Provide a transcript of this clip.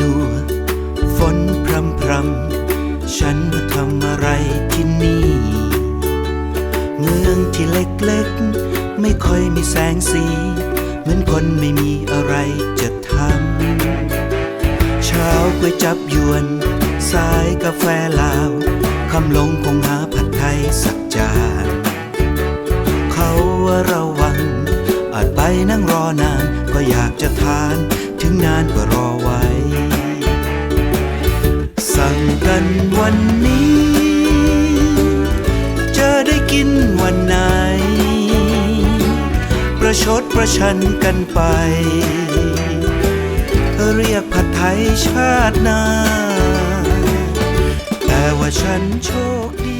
นัวฝนพรำพรำฉันมาทำอะไรที่นี่ เมืองที่เล็กๆ ไม่ค่อยมีแสงสี เหมือนคนไม่มีอะไรจะทำ เช้าก๋วยจับยวน สายกาแฟลาวคำลงคงหาผัดไทยสักจาน เขาว่าระวัง อาจไปนั่งรอนาน ก็อยากจะทาน ถึงนานก็รอว กันวันนี้ จะได้กินวันไหน ประชดประชันกันไป เรียกผัดไทยชาติหนาแต่ว่าฉันโชคดี